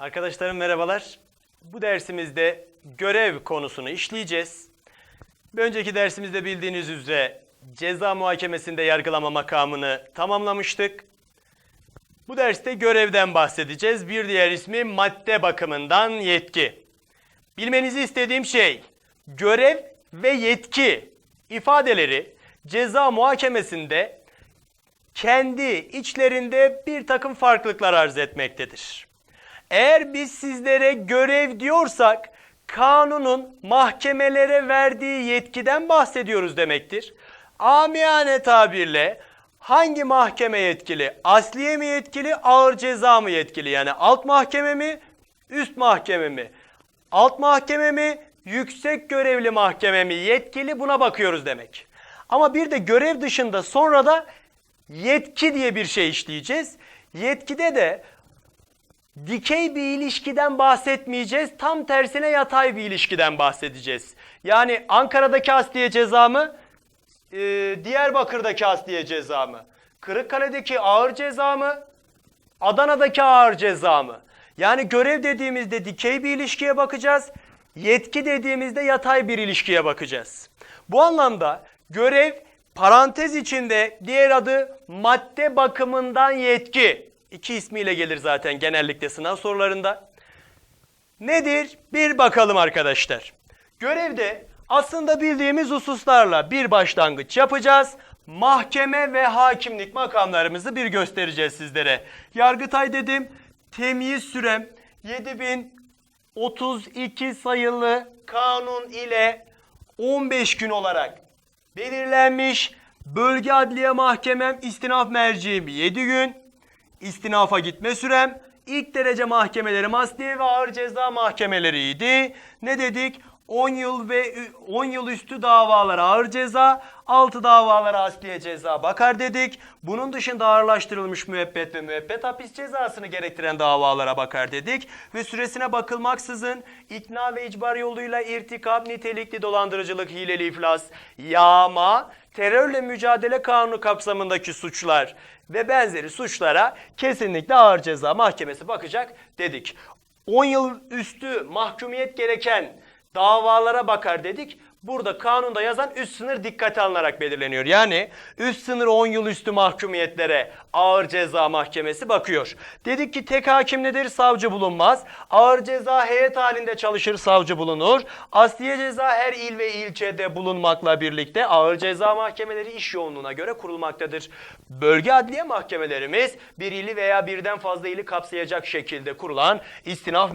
Arkadaşlarım merhabalar. Bu dersimizde görev konusunu işleyeceğiz. Bir önceki dersimizde bildiğiniz üzere ceza muhakemesinde yargılama makamını tamamlamıştık. Bu derste görevden bahsedeceğiz. Bir diğer ismi madde bakımından yetki. Bilmenizi istediğim şey görev ve yetki ifadeleri ceza muhakemesinde kendi içlerinde bir takım farklılıklar arz etmektedir. Eğer biz sizlere görev diyorsak kanunun mahkemelere verdiği yetkiden bahsediyoruz demektir. Amiyane tabirle hangi mahkeme yetkili? Asliye mi yetkili, ağır ceza mı yetkili? Yani alt mahkeme mi, üst mahkeme mi? Alt mahkeme mi, yüksek görevli mahkeme mi yetkili buna bakıyoruz demek. Ama bir de görev dışında sonra da yetki diye bir şey işleyeceğiz. Yetkide de dikey bir ilişkiden bahsetmeyeceğiz. Tam tersine yatay bir ilişkiden bahsedeceğiz. Yani Ankara'daki asliye ceza mı? Ee, Diyarbakır'daki asliye ceza mı? Kırıkkale'deki ağır ceza mı? Adana'daki ağır ceza mı? Yani görev dediğimizde dikey bir ilişkiye bakacağız. Yetki dediğimizde yatay bir ilişkiye bakacağız. Bu anlamda görev parantez içinde diğer adı madde bakımından yetki. İki ismiyle gelir zaten genellikle sınav sorularında. Nedir? Bir bakalım arkadaşlar. Görevde aslında bildiğimiz hususlarla bir başlangıç yapacağız. Mahkeme ve hakimlik makamlarımızı bir göstereceğiz sizlere. Yargıtay dedim. Temyiz sürem 7032 sayılı kanun ile 15 gün olarak belirlenmiş. Bölge Adliye Mahkemem istinaf merciğim 7 gün. İstinafa gitme sürem ilk derece mahkemelerim asliye ve ağır ceza mahkemeleriydi. Ne dedik? 10 yıl ve 10 yıl üstü davalara ağır ceza, 6 davalara asliye ceza bakar dedik. Bunun dışında ağırlaştırılmış müebbet ve müebbet hapis cezasını gerektiren davalara bakar dedik. Ve süresine bakılmaksızın ikna ve icbar yoluyla irtikap, nitelikli dolandırıcılık, hileli iflas, yağma, terörle mücadele kanunu kapsamındaki suçlar ve benzeri suçlara kesinlikle ağır ceza mahkemesi bakacak dedik. 10 yıl üstü mahkumiyet gereken davalara bakar dedik. Burada kanunda yazan üst sınır dikkate alınarak belirleniyor. Yani üst sınır 10 yıl üstü mahkumiyetlere ağır ceza mahkemesi bakıyor. Dedik ki tek hakim nedir? Savcı bulunmaz. Ağır ceza heyet halinde çalışır savcı bulunur. Asliye ceza her il ve ilçede bulunmakla birlikte ağır ceza mahkemeleri iş yoğunluğuna göre kurulmaktadır. Bölge adliye mahkemelerimiz bir ili veya birden fazla ili kapsayacak şekilde kurulan istinaf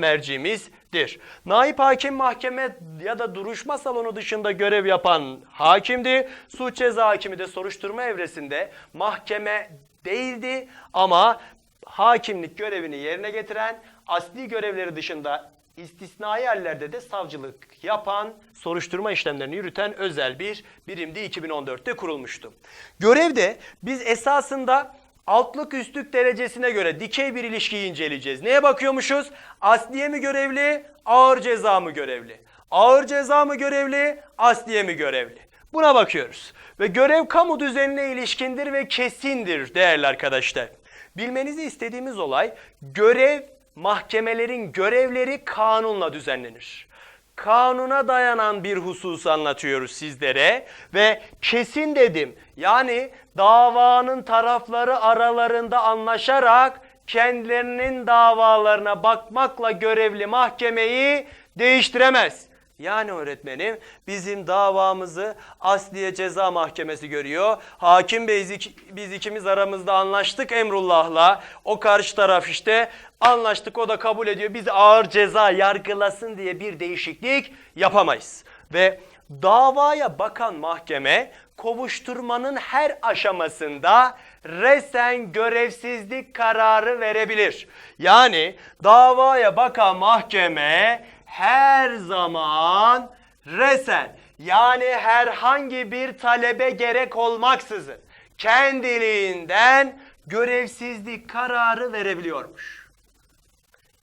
mercimizdir. Naip hakim mahkeme ya da duruşma salonu dışında görev yapan hakimdi. Suç ceza hakimi de soruşturma evresinde mahkeme değildi ama hakimlik görevini yerine getiren asli görevleri dışında istisnai yerlerde de savcılık yapan, soruşturma işlemlerini yürüten özel bir birimdi 2014'te kurulmuştu. Görevde biz esasında altlık üstlük derecesine göre dikey bir ilişkiyi inceleyeceğiz. Neye bakıyormuşuz? Asliye mi görevli, ağır ceza mı görevli? Ağır ceza mı görevli, asliye mi görevli? Buna bakıyoruz. Ve görev kamu düzenine ilişkindir ve kesindir değerli arkadaşlar. Bilmenizi istediğimiz olay görev mahkemelerin görevleri kanunla düzenlenir. Kanuna dayanan bir husus anlatıyoruz sizlere ve kesin dedim. Yani davanın tarafları aralarında anlaşarak kendilerinin davalarına bakmakla görevli mahkemeyi değiştiremez. Yani öğretmenim bizim davamızı Asliye Ceza Mahkemesi görüyor. Hakim Bey biz- ikimiz aramızda anlaştık Emrullah'la. O karşı taraf işte anlaştık o da kabul ediyor. Biz ağır ceza yargılasın diye bir değişiklik yapamayız. Ve davaya bakan mahkeme kovuşturmanın her aşamasında resen görevsizlik kararı verebilir. Yani davaya bakan mahkeme her zaman resen yani herhangi bir talebe gerek olmaksızın kendiliğinden görevsizlik kararı verebiliyormuş.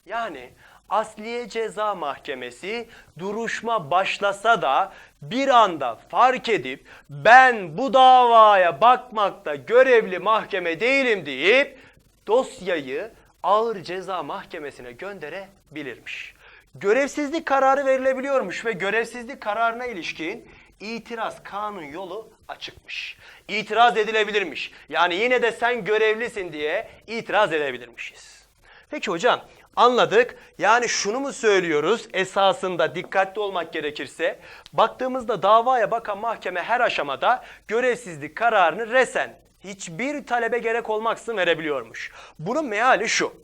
Yani Asliye Ceza Mahkemesi duruşma başlasa da bir anda fark edip ben bu davaya bakmakta görevli mahkeme değilim deyip dosyayı ağır ceza mahkemesine gönderebilirmiş. Görevsizlik kararı verilebiliyormuş ve görevsizlik kararına ilişkin itiraz kanun yolu açıkmış. İtiraz edilebilirmiş. Yani yine de sen görevlisin diye itiraz edebilirmişiz. Peki hocam anladık. Yani şunu mu söylüyoruz esasında dikkatli olmak gerekirse baktığımızda davaya bakan mahkeme her aşamada görevsizlik kararını resen hiçbir talebe gerek olmaksızın verebiliyormuş. Bunun meali şu.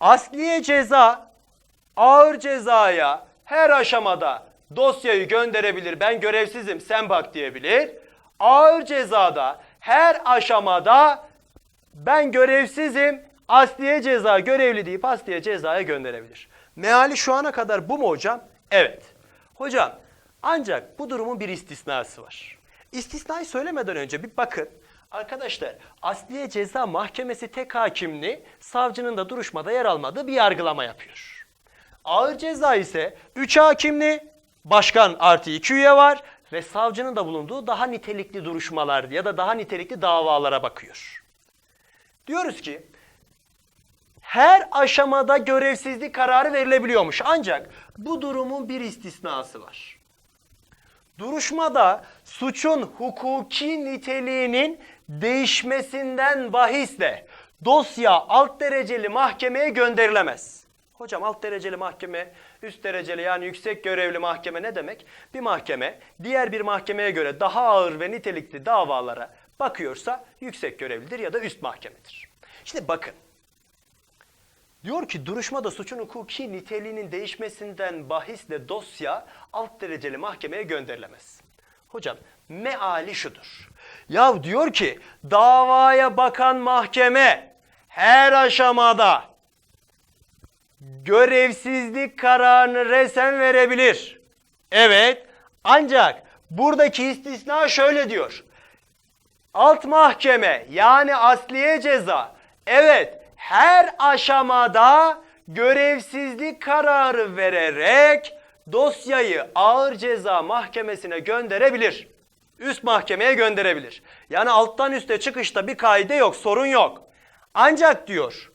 Asliye ceza ağır cezaya her aşamada dosyayı gönderebilir. Ben görevsizim sen bak diyebilir. Ağır cezada her aşamada ben görevsizim asliye ceza görevli deyip asliye cezaya gönderebilir. Meali şu ana kadar bu mu hocam? Evet. Hocam ancak bu durumun bir istisnası var. İstisnayı söylemeden önce bir bakın. Arkadaşlar asliye ceza mahkemesi tek hakimli savcının da duruşmada yer almadığı bir yargılama yapıyor. Ağır ceza ise 3 hakimli, başkan artı 2 üye var ve savcının da bulunduğu daha nitelikli duruşmalar ya da daha nitelikli davalara bakıyor. Diyoruz ki her aşamada görevsizlik kararı verilebiliyormuş. Ancak bu durumun bir istisnası var. Duruşmada suçun hukuki niteliğinin değişmesinden bahisle dosya alt dereceli mahkemeye gönderilemez. Hocam alt dereceli mahkeme, üst dereceli yani yüksek görevli mahkeme ne demek? Bir mahkeme diğer bir mahkemeye göre daha ağır ve nitelikli davalara bakıyorsa yüksek görevlidir ya da üst mahkemedir. Şimdi bakın. Diyor ki duruşmada suçun hukuki niteliğinin değişmesinden bahisle dosya alt dereceli mahkemeye gönderilemez. Hocam meali şudur. Ya diyor ki davaya bakan mahkeme her aşamada görevsizlik kararını resen verebilir. Evet ancak buradaki istisna şöyle diyor. Alt mahkeme yani asliye ceza evet her aşamada görevsizlik kararı vererek dosyayı ağır ceza mahkemesine gönderebilir. Üst mahkemeye gönderebilir. Yani alttan üste çıkışta bir kaide yok, sorun yok. Ancak diyor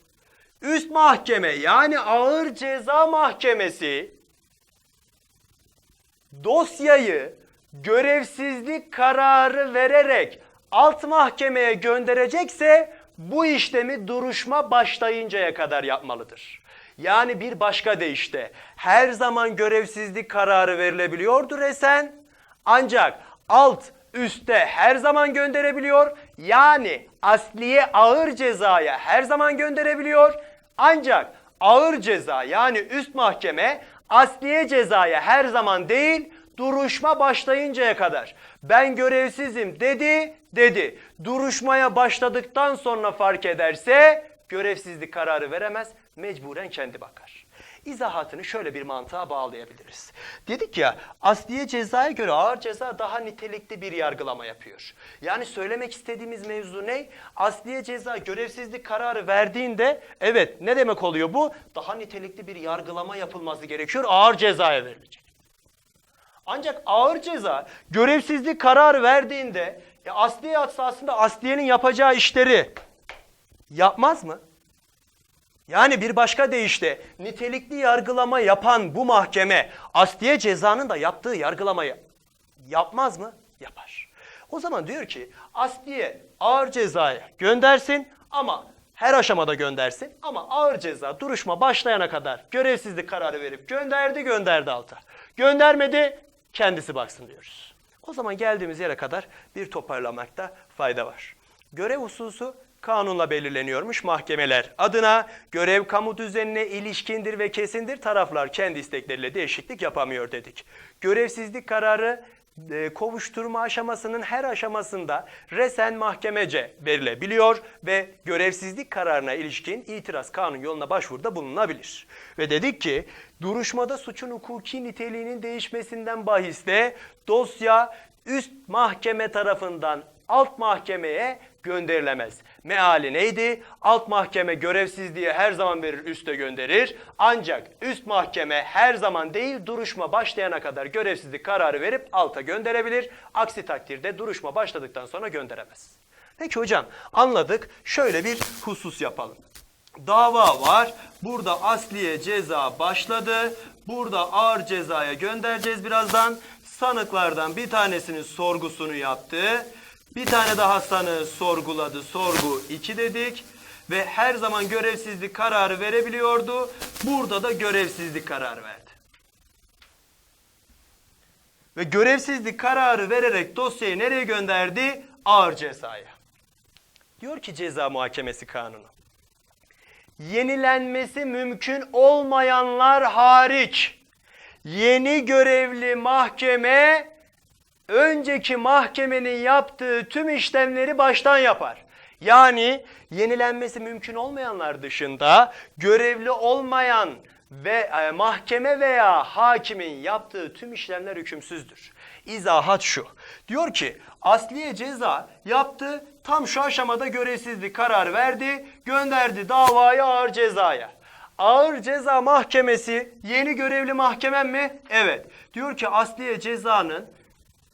üst mahkeme yani ağır ceza mahkemesi dosyayı görevsizlik kararı vererek alt mahkemeye gönderecekse bu işlemi duruşma başlayıncaya kadar yapmalıdır. Yani bir başka deyişle her zaman görevsizlik kararı verilebiliyordu resen ancak alt üste her zaman gönderebiliyor. Yani asliye ağır cezaya her zaman gönderebiliyor. Ancak ağır ceza yani üst mahkeme asliye cezaya her zaman değil duruşma başlayıncaya kadar ben görevsizim dedi dedi. Duruşmaya başladıktan sonra fark ederse görevsizlik kararı veremez mecburen kendi bakar. İzahatını şöyle bir mantığa bağlayabiliriz. Dedik ya asliye cezaya göre ağır ceza daha nitelikli bir yargılama yapıyor. Yani söylemek istediğimiz mevzu ne? Asliye ceza görevsizlik kararı verdiğinde evet ne demek oluyor bu? Daha nitelikli bir yargılama yapılması gerekiyor ağır cezaya verilecek. Ancak ağır ceza görevsizlik kararı verdiğinde ya asliye aslında asliyenin yapacağı işleri yapmaz mı? Yani bir başka deyişle nitelikli yargılama yapan bu mahkeme asliye cezanın da yaptığı yargılamayı yapmaz mı? Yapar. O zaman diyor ki asliye ağır cezaya göndersin ama her aşamada göndersin ama ağır ceza duruşma başlayana kadar görevsizlik kararı verip gönderdi gönderdi alta. Göndermedi kendisi baksın diyoruz. O zaman geldiğimiz yere kadar bir toparlamakta fayda var. Görev hususu kanunla belirleniyormuş mahkemeler adına görev kamu düzenine ilişkindir ve kesindir taraflar kendi istekleriyle değişiklik yapamıyor dedik. Görevsizlik kararı e, kovuşturma aşamasının her aşamasında resen mahkemece verilebiliyor ve görevsizlik kararına ilişkin itiraz kanun yoluna başvuruda bulunabilir. Ve dedik ki duruşmada suçun hukuki niteliğinin değişmesinden bahisle dosya üst mahkeme tarafından alt mahkemeye gönderilemez. Meali neydi? Alt mahkeme görevsizliği her zaman verir, üste gönderir. Ancak üst mahkeme her zaman değil, duruşma başlayana kadar görevsizlik kararı verip alta gönderebilir. Aksi takdirde duruşma başladıktan sonra gönderemez. Peki hocam anladık. Şöyle bir husus yapalım. dava var. Burada asliye ceza başladı. Burada ağır cezaya göndereceğiz birazdan. Sanıklardan bir tanesinin sorgusunu yaptı. Bir tane daha sanığı sorguladı. Sorgu 2 dedik. Ve her zaman görevsizlik kararı verebiliyordu. Burada da görevsizlik kararı verdi. Ve görevsizlik kararı vererek dosyayı nereye gönderdi? Ağır cezaya. Diyor ki ceza muhakemesi kanunu. Yenilenmesi mümkün olmayanlar hariç yeni görevli mahkeme önceki mahkemenin yaptığı tüm işlemleri baştan yapar. Yani yenilenmesi mümkün olmayanlar dışında görevli olmayan ve e, mahkeme veya hakimin yaptığı tüm işlemler hükümsüzdür. İzahat şu. Diyor ki asliye ceza yaptı tam şu aşamada görevsizlik kararı verdi gönderdi davayı ağır cezaya. Ağır ceza mahkemesi yeni görevli mahkemem mi? Evet. Diyor ki asliye cezanın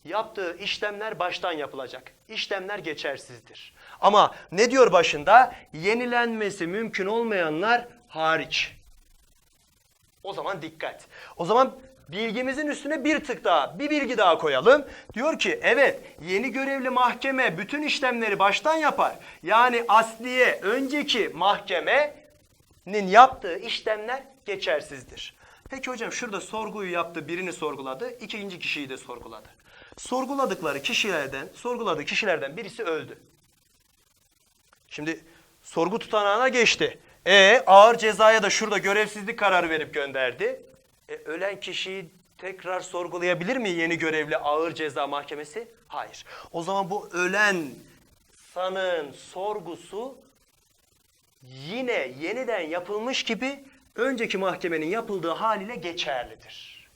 yaptığı işlemler baştan yapılacak. İşlemler geçersizdir. Ama ne diyor başında? Yenilenmesi mümkün olmayanlar hariç. O zaman dikkat. O zaman bilgimizin üstüne bir tık daha, bir bilgi daha koyalım. Diyor ki evet yeni görevli mahkeme bütün işlemleri baştan yapar. Yani asliye önceki mahkemenin yaptığı işlemler geçersizdir. Peki hocam şurada sorguyu yaptı, birini sorguladı, ikinci kişiyi de sorguladı. Sorguladıkları kişilerden, sorguladığı kişilerden birisi öldü. Şimdi sorgu tutanağına geçti. E ağır cezaya da şurada görevsizlik kararı verip gönderdi. E, ölen kişiyi tekrar sorgulayabilir mi yeni görevli ağır ceza mahkemesi? Hayır. O zaman bu ölen sanığın sorgusu yine yeniden yapılmış gibi önceki mahkemenin yapıldığı haliyle geçerlidir.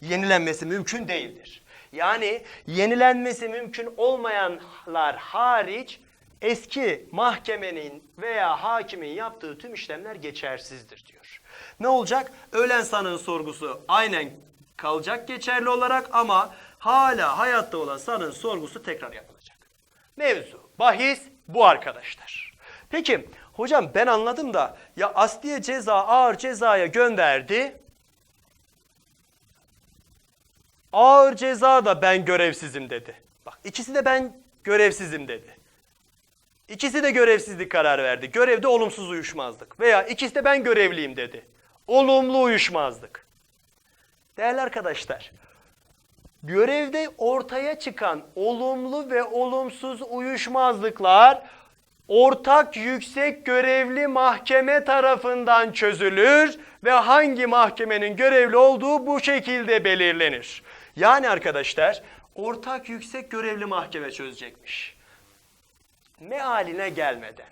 Yenilenmesi mümkün değildir. Yani yenilenmesi mümkün olmayanlar hariç eski mahkemenin veya hakimin yaptığı tüm işlemler geçersizdir diyor. Ne olacak? Ölen sanığın sorgusu aynen kalacak geçerli olarak ama hala hayatta olan sanığın sorgusu tekrar yapılacak. Mevzu, bahis bu arkadaşlar. Peki hocam ben anladım da ya asliye ceza ağır cezaya gönderdi. Ağır ceza da ben görevsizim dedi. Bak ikisi de ben görevsizim dedi. İkisi de görevsizlik kararı verdi. Görevde olumsuz uyuşmazlık. Veya ikisi de ben görevliyim dedi. Olumlu uyuşmazlık. Değerli arkadaşlar, görevde ortaya çıkan olumlu ve olumsuz uyuşmazlıklar ortak yüksek görevli mahkeme tarafından çözülür ve hangi mahkemenin görevli olduğu bu şekilde belirlenir. Yani arkadaşlar ortak yüksek görevli mahkeme çözecekmiş. Mealine gelmeden,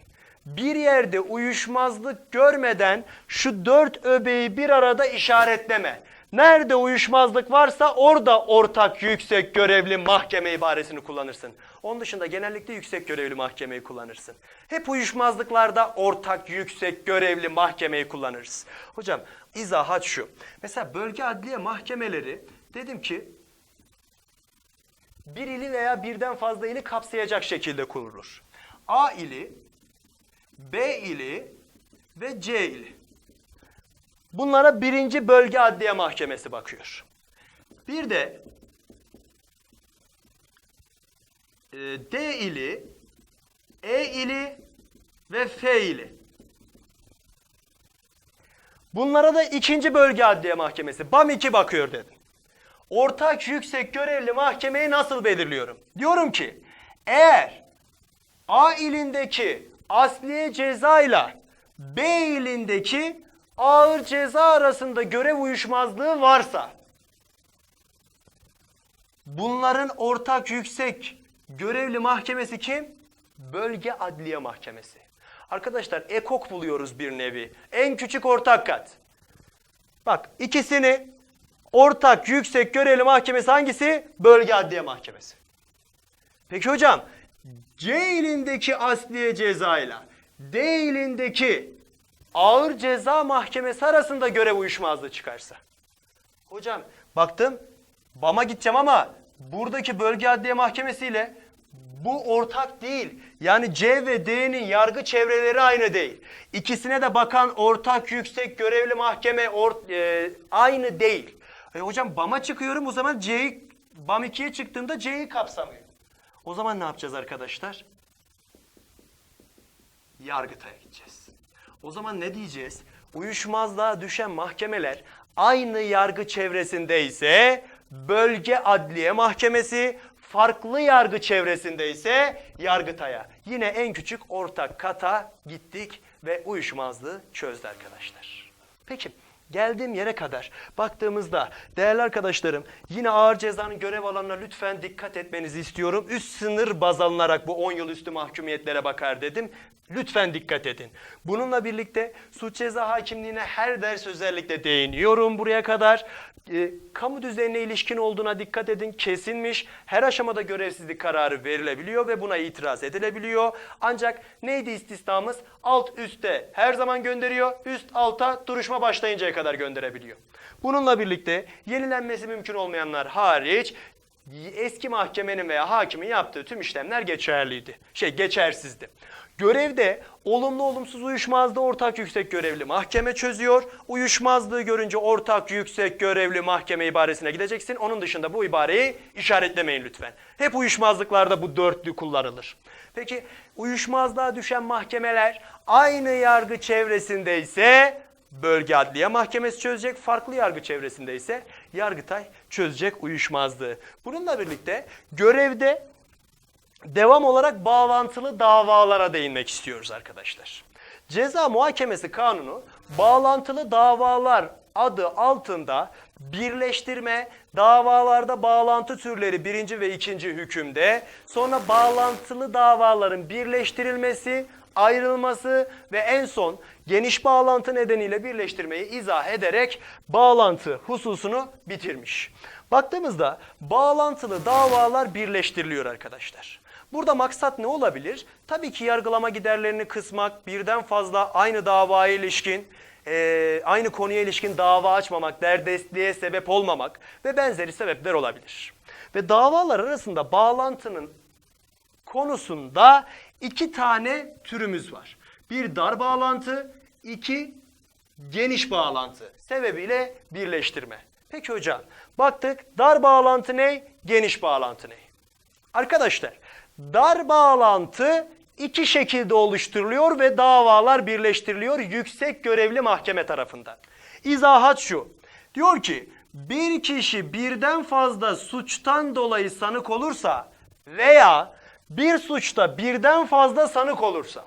bir yerde uyuşmazlık görmeden şu dört öbeği bir arada işaretleme. Nerede uyuşmazlık varsa orada ortak yüksek görevli mahkeme ibaresini kullanırsın. Onun dışında genellikle yüksek görevli mahkemeyi kullanırsın. Hep uyuşmazlıklarda ortak yüksek görevli mahkemeyi kullanırız. Hocam izahat şu. Mesela bölge adliye mahkemeleri dedim ki bir ili veya birden fazla ili kapsayacak şekilde kurulur. A ili, B ili ve C ili. Bunlara birinci bölge adliye mahkemesi bakıyor. Bir de e, D ili, E ili ve F ili. Bunlara da ikinci bölge adliye mahkemesi BAM 2 bakıyor dedim. Ortak yüksek görevli mahkemeyi nasıl belirliyorum? Diyorum ki eğer A ilindeki asliye cezayla B ilindeki ağır ceza arasında görev uyuşmazlığı varsa bunların ortak yüksek görevli mahkemesi kim? Bölge Adliye Mahkemesi. Arkadaşlar ekok buluyoruz bir nevi. En küçük ortak kat. Bak ikisini ortak yüksek görevli mahkemesi hangisi? Bölge Adliye Mahkemesi. Peki hocam C ilindeki asliye cezayla D ilindeki ağır ceza mahkemesi arasında görev uyuşmazlığı çıkarsa. Hocam baktım BAM'a gideceğim ama buradaki bölge adliye mahkemesiyle Bu ortak değil. Yani C ve D'nin yargı çevreleri aynı değil. İkisine de bakan ortak yüksek görevli mahkeme or- e, aynı değil. E hocam BAM'a çıkıyorum o zaman C'yi BAM 2'ye çıktığımda C'yi kapsamıyor. O zaman ne yapacağız arkadaşlar? Yargıtay'a gideceğiz. O zaman ne diyeceğiz? Uyuşmazlığa düşen mahkemeler aynı yargı çevresinde ise bölge adliye mahkemesi, farklı yargı çevresinde ise Yargıtay'a. Yine en küçük ortak kata gittik ve uyuşmazlığı çözdü arkadaşlar. Peki geldiğim yere kadar baktığımızda değerli arkadaşlarım yine ağır cezanın görev alanına lütfen dikkat etmenizi istiyorum. Üst sınır baz alınarak bu 10 yıl üstü mahkumiyetlere bakar dedim. Lütfen dikkat edin. Bununla birlikte suç ceza hakimliğine her ders özellikle değiniyorum buraya kadar. E, kamu düzenine ilişkin olduğuna dikkat edin. Kesinmiş. Her aşamada görevsizlik kararı verilebiliyor ve buna itiraz edilebiliyor. Ancak neydi istisnamız? Alt üste her zaman gönderiyor. Üst alta duruşma başlayıncaya kadar gönderebiliyor. Bununla birlikte yenilenmesi mümkün olmayanlar hariç eski mahkemenin veya hakimin yaptığı tüm işlemler geçerliydi. Şey geçersizdi. Görevde olumlu olumsuz uyuşmazlığı ortak yüksek görevli mahkeme çözüyor. Uyuşmazlığı görünce ortak yüksek görevli mahkeme ibaresine gideceksin. Onun dışında bu ibareyi işaretlemeyin lütfen. Hep uyuşmazlıklarda bu dörtlü kullanılır. Peki uyuşmazlığa düşen mahkemeler aynı yargı çevresinde ise bölge adliye mahkemesi çözecek. Farklı yargı çevresinde ise Yargıtay çözecek uyuşmazlığı. Bununla birlikte görevde devam olarak bağlantılı davalara değinmek istiyoruz arkadaşlar. Ceza muhakemesi kanunu bağlantılı davalar adı altında birleştirme, davalarda bağlantı türleri birinci ve ikinci hükümde, sonra bağlantılı davaların birleştirilmesi, ayrılması ve en son geniş bağlantı nedeniyle birleştirmeyi izah ederek bağlantı hususunu bitirmiş. Baktığımızda bağlantılı davalar birleştiriliyor arkadaşlar. Burada maksat ne olabilir? Tabii ki yargılama giderlerini kısmak, birden fazla aynı davaya ilişkin, e, aynı konuya ilişkin dava açmamak, derdestliğe sebep olmamak ve benzeri sebepler olabilir. Ve davalar arasında bağlantının konusunda iki tane türümüz var. Bir dar bağlantı, iki geniş bağlantı sebebiyle birleştirme. Peki hocam baktık dar bağlantı ne, geniş bağlantı ne? Arkadaşlar dar bağlantı iki şekilde oluşturuluyor ve davalar birleştiriliyor yüksek görevli mahkeme tarafından. İzahat şu. Diyor ki bir kişi birden fazla suçtan dolayı sanık olursa veya bir suçta birden fazla sanık olursa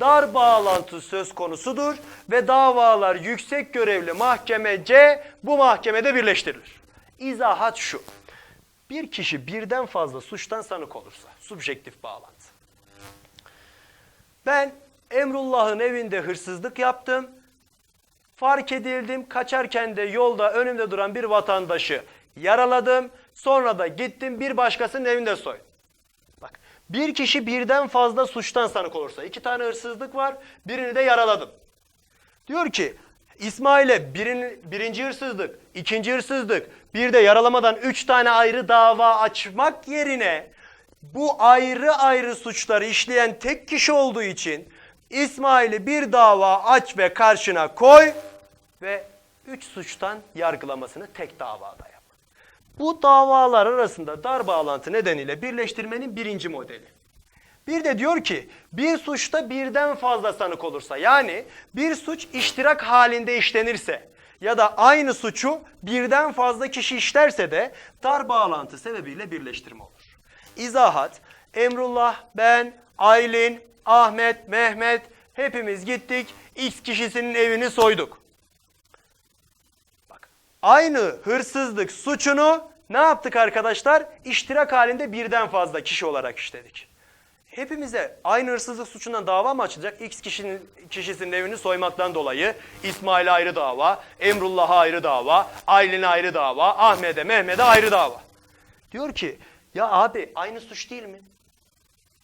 dar bağlantı söz konusudur ve davalar yüksek görevli mahkemece bu mahkemede birleştirilir. İzahat şu. Bir kişi birden fazla suçtan sanık olursa, subjektif bağlantı. Ben Emrullah'ın evinde hırsızlık yaptım. Fark edildim. Kaçarken de yolda önümde duran bir vatandaşı yaraladım. Sonra da gittim bir başkasının evinde soydum. Bak bir kişi birden fazla suçtan sanık olursa iki tane hırsızlık var birini de yaraladım. Diyor ki İsmail'e birin, birinci hırsızlık, ikinci hırsızlık, bir de yaralamadan üç tane ayrı dava açmak yerine bu ayrı ayrı suçları işleyen tek kişi olduğu için İsmail'i bir dava aç ve karşına koy ve üç suçtan yargılamasını tek davada yap. Bu davalar arasında dar bağlantı nedeniyle birleştirmenin birinci modeli. Bir de diyor ki bir suçta birden fazla sanık olursa yani bir suç iştirak halinde işlenirse ya da aynı suçu birden fazla kişi işlerse de dar bağlantı sebebiyle birleştirme olur. İzahat, Emrullah, ben, Aylin, Ahmet, Mehmet hepimiz gittik X kişisinin evini soyduk. Bak, aynı hırsızlık suçunu ne yaptık arkadaşlar? İştirak halinde birden fazla kişi olarak işledik. Hepimize aynı hırsızlık suçundan dava mı açılacak? X kişinin kişisinin evini soymaktan dolayı İsmail'e ayrı dava, Emrullah'a ayrı dava, Aylin'e ayrı dava, Ahmet'e, Mehmet'e ayrı dava. Diyor ki ya abi aynı suç değil mi?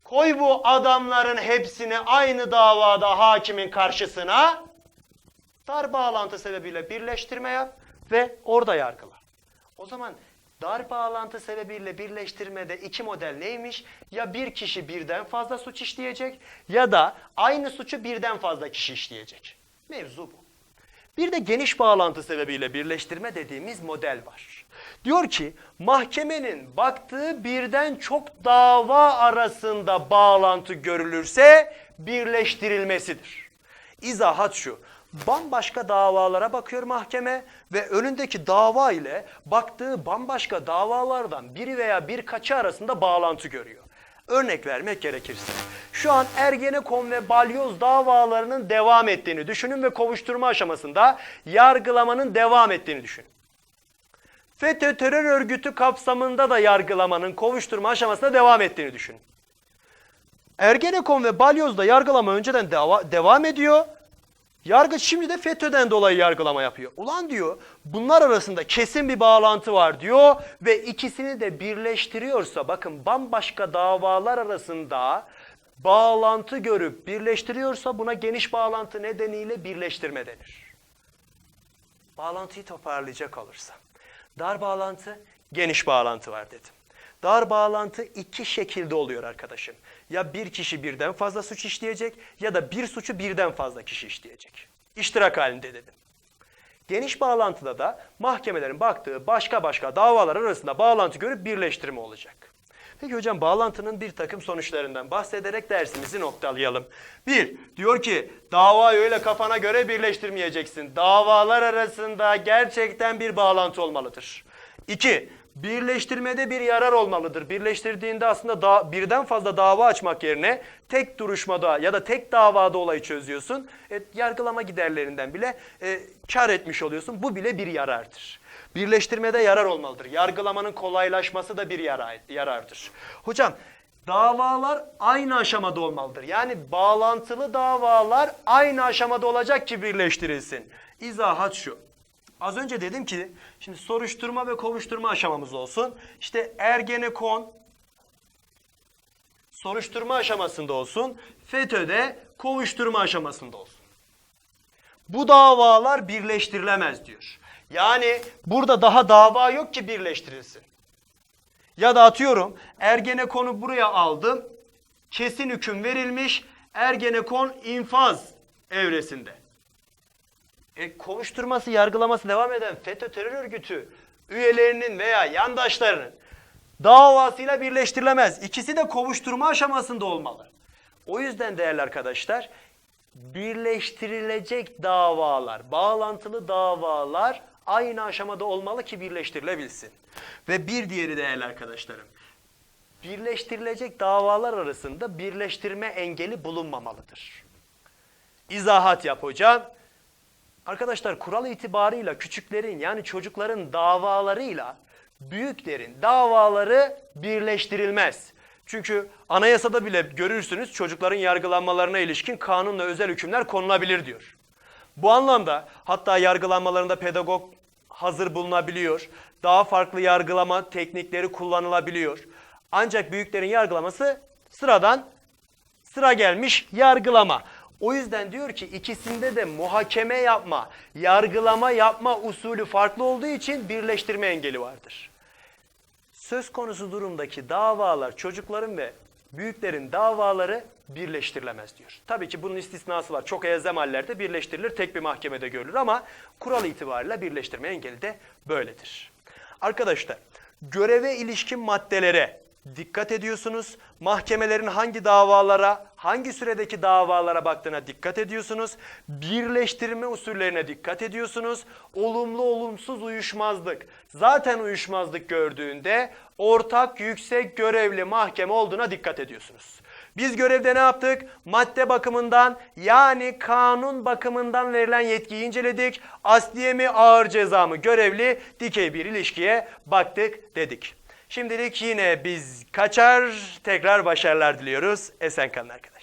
Koy bu adamların hepsini aynı davada hakimin karşısına dar bağlantı sebebiyle birleştirme yap ve orada yargıla. O zaman Dar bağlantı sebebiyle birleştirmede iki model neymiş? Ya bir kişi birden fazla suç işleyecek ya da aynı suçu birden fazla kişi işleyecek. Mevzu bu. Bir de geniş bağlantı sebebiyle birleştirme dediğimiz model var. Diyor ki mahkemenin baktığı birden çok dava arasında bağlantı görülürse birleştirilmesidir. İzahat şu. Bambaşka davalara bakıyor mahkeme ve önündeki dava ile baktığı bambaşka davalardan biri veya birkaçı arasında bağlantı görüyor. Örnek vermek gerekirse şu an Ergenekon ve Balyoz davalarının devam ettiğini düşünün ve kovuşturma aşamasında yargılamanın devam ettiğini düşünün. FETÖ terör örgütü kapsamında da yargılamanın kovuşturma aşamasında devam ettiğini düşünün. Ergenekon ve Balyoz'da yargılama önceden deva- devam ediyor. Yargıç şimdi de FETÖ'den dolayı yargılama yapıyor. Ulan diyor bunlar arasında kesin bir bağlantı var diyor ve ikisini de birleştiriyorsa bakın bambaşka davalar arasında bağlantı görüp birleştiriyorsa buna geniş bağlantı nedeniyle birleştirme denir. Bağlantıyı toparlayacak olursam. Dar bağlantı, geniş bağlantı var dedim. Dar bağlantı iki şekilde oluyor arkadaşım. Ya bir kişi birden fazla suç işleyecek ya da bir suçu birden fazla kişi işleyecek. İştirak halinde dedim. Geniş bağlantıda da mahkemelerin baktığı başka başka davalar arasında bağlantı görüp birleştirme olacak. Peki hocam bağlantının bir takım sonuçlarından bahsederek dersimizi noktalayalım. Bir, diyor ki davayı öyle kafana göre birleştirmeyeceksin. Davalar arasında gerçekten bir bağlantı olmalıdır. İki, birleştirmede bir yarar olmalıdır. Birleştirdiğinde aslında da, birden fazla dava açmak yerine tek duruşmada ya da tek davada olayı çözüyorsun. E, yargılama giderlerinden bile e, kar etmiş oluyorsun. Bu bile bir yarardır. Birleştirmede yarar olmalıdır. Yargılamanın kolaylaşması da bir yara- yarardır. Hocam davalar aynı aşamada olmalıdır. Yani bağlantılı davalar aynı aşamada olacak ki birleştirilsin. İzahat şu. Az önce dedim ki şimdi soruşturma ve kovuşturma aşamamız olsun. İşte Ergenekon soruşturma aşamasında olsun. FETÖ'de kovuşturma aşamasında olsun. Bu davalar birleştirilemez diyor. Yani burada daha dava yok ki birleştirilsin. Ya da atıyorum Ergenekon'u buraya aldım. Kesin hüküm verilmiş. Ergenekon infaz evresinde. E, kovuşturması, yargılaması devam eden FETÖ terör örgütü üyelerinin veya yandaşlarının davasıyla birleştirilemez. İkisi de kovuşturma aşamasında olmalı. O yüzden değerli arkadaşlar birleştirilecek davalar, bağlantılı davalar aynı aşamada olmalı ki birleştirilebilsin. Ve bir diğeri değerli arkadaşlarım, birleştirilecek davalar arasında birleştirme engeli bulunmamalıdır. İzahat yap hocam. Arkadaşlar kural itibarıyla küçüklerin yani çocukların davalarıyla büyüklerin davaları birleştirilmez. Çünkü anayasada bile görürsünüz çocukların yargılanmalarına ilişkin kanunla özel hükümler konulabilir diyor. Bu anlamda hatta yargılanmalarında pedagog hazır bulunabiliyor. Daha farklı yargılama teknikleri kullanılabiliyor. Ancak büyüklerin yargılaması sıradan sıra gelmiş yargılama. O yüzden diyor ki ikisinde de muhakeme yapma, yargılama yapma usulü farklı olduğu için birleştirme engeli vardır. Söz konusu durumdaki davalar çocukların ve büyüklerin davaları birleştirilemez diyor. Tabii ki bunun istisnası var. Çok elzem hallerde birleştirilir, tek bir mahkemede görülür ama kural itibariyle birleştirme engeli de böyledir. Arkadaşlar, göreve ilişkin maddelere dikkat ediyorsunuz. Mahkemelerin hangi davalara, hangi süredeki davalara baktığına dikkat ediyorsunuz. Birleştirme usullerine dikkat ediyorsunuz. Olumlu olumsuz uyuşmazlık. Zaten uyuşmazlık gördüğünde ortak yüksek görevli mahkeme olduğuna dikkat ediyorsunuz. Biz görevde ne yaptık? Madde bakımından yani kanun bakımından verilen yetkiyi inceledik. Asliye mi ağır ceza mı görevli dikey bir ilişkiye baktık dedik. Şimdilik yine biz kaçar tekrar başarılar diliyoruz. Esen kalın arkadaşlar.